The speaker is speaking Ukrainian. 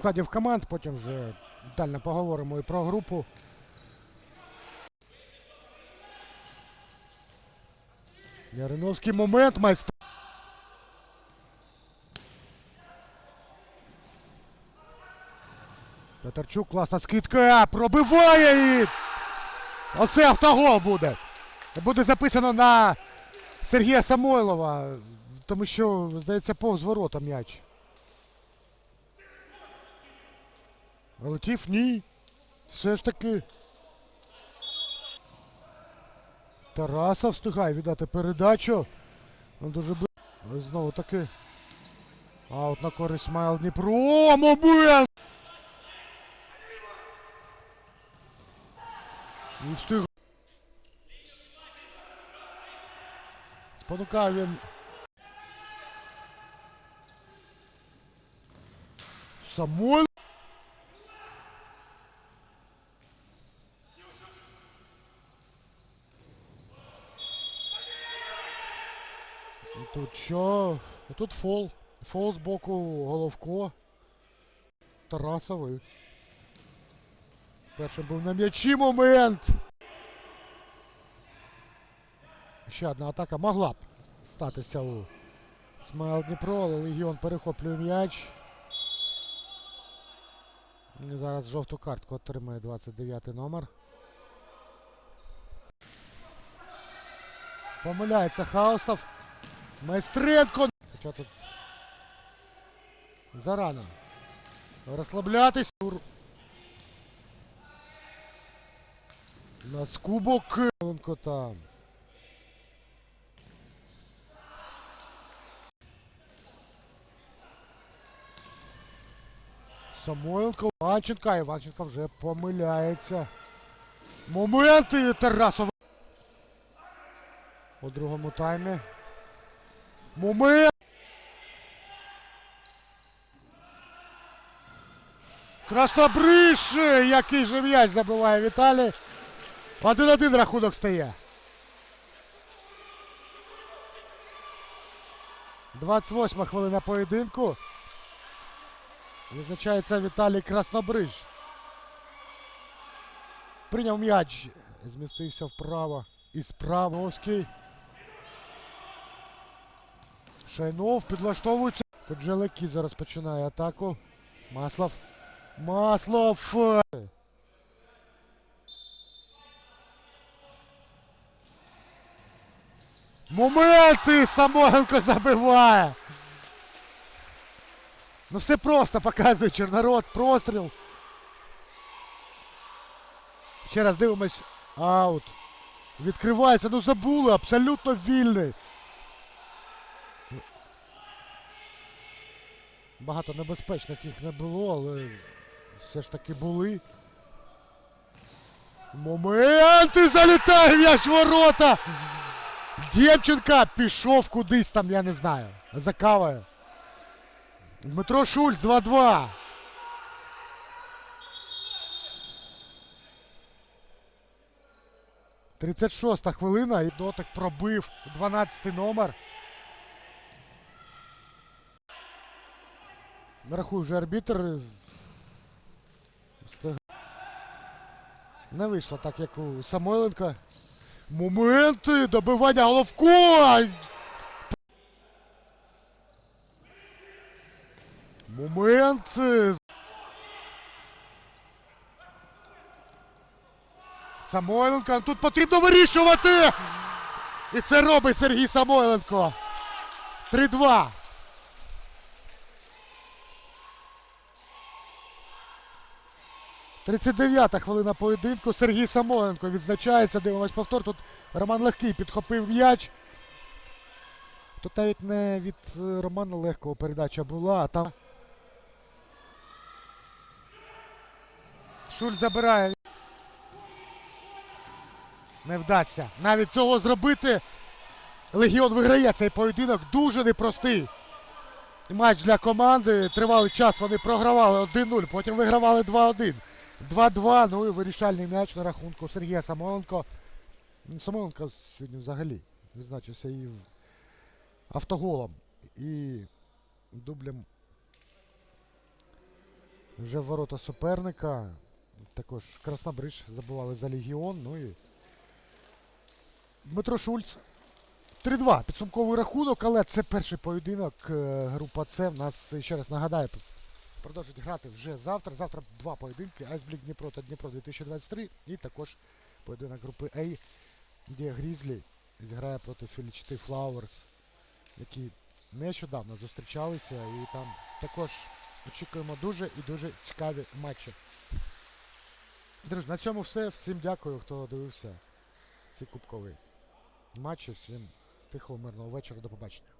складів команд, потім вже детально поговоримо і про групу. Яриновський момент майстер. Петерчук, класна скидка. Пробиває її. Оце автогол буде. Буде записано на Сергія Самойлова, тому що, здається, повз ворота м'яч. Летів ні. Все ж таки. Тарасов встигає віддати передачу. Ну, дуже бли... Але знову таки. Аут на користь Смайл Дніпро. О, момент! І встиг. Спонукав він. Самой. Тут що? Тут фол. Фол з боку Головко. Тарасовий. Перший був на м'ячі момент. Ще одна атака могла б статися у Смайл Дніпро, але Легіон перехоплює м'яч. Зараз жовту картку отримає 29 номер. Помиляється Хаустов. Майстренко. Хоча тут зарано. Розслаблятись. Тур. На скубок. Маленко там. Самойленко, Іванченка. Іванченко вже помиляється. Моменти Тарасов. У другому таймі. Момент. Краснобриш! Який же м'яч забиває Віталій. Один-один рахунок стає. 28 хвилина поєдинку. Визначається Віталій Краснобриж. Прийняв м'яч. Змістився вправо. І справовський. Шайнов підлаштовується. Тут вже Лекіза розпочинає атаку. Маслов. Маслов! Моменти! Самойленко забиває! Ну все просто показує Чорнород. Простріл. Ще раз дивимось. Аут. Відкривається. Ну забули. Абсолютно вільний. Багато небезпечних їх не було, але все ж таки були. Моменти залітає м'яч ворота! Дєвченка пішов кудись там, я не знаю. За кавою. Дмитро Шульц 2-2. Тридцять шоста хвилина і дотик пробив 12 номер. Нарахує вже арбітр. Не вийшло так, як у Самойленка. Моменти! Добивання Головко! Моменти! Самойленко. Тут потрібно вирішувати! І це робить Сергій Самойленко. 3-2. Тридцять дев'ята хвилина поєдинку. Сергій Самойленко відзначається. Дивимось повтор. Тут Роман Легкий підхопив м'яч. Тут навіть не від е, Романа Легкого передача була, а там. Шуль забирає. Не вдасться. Навіть цього зробити. Легіон виграє цей поєдинок. Дуже непростий. Матч для команди. Тривалий час вони програвали 1-0, потім вигравали 2-1. 2-2. Ну і вирішальний м'яч на рахунку Сергія Самойленко. Ну, Самойленко сьогодні взагалі відзначився і автоголом, і дублем Вже ворота суперника. Також Краснобриж забували за Легіон. Ну і Дмитро Шульц. 3-2. Підсумковий рахунок, але це перший поєдинок. е, Група С. В нас ще раз нагадаю, продовжують грати вже завтра. Завтра два поєдинки. Айсблік Дніпро та Дніпро 2023. І також поєдинок групи А, де Грізлі зіграє проти Філічти Флауерс, які нещодавно зустрічалися. І там також очікуємо дуже і дуже цікаві матчі. Друзі, на цьому все. Всім дякую, хто дивився ці кубкові матчі. Всім тихого мирного вечора. До побачення.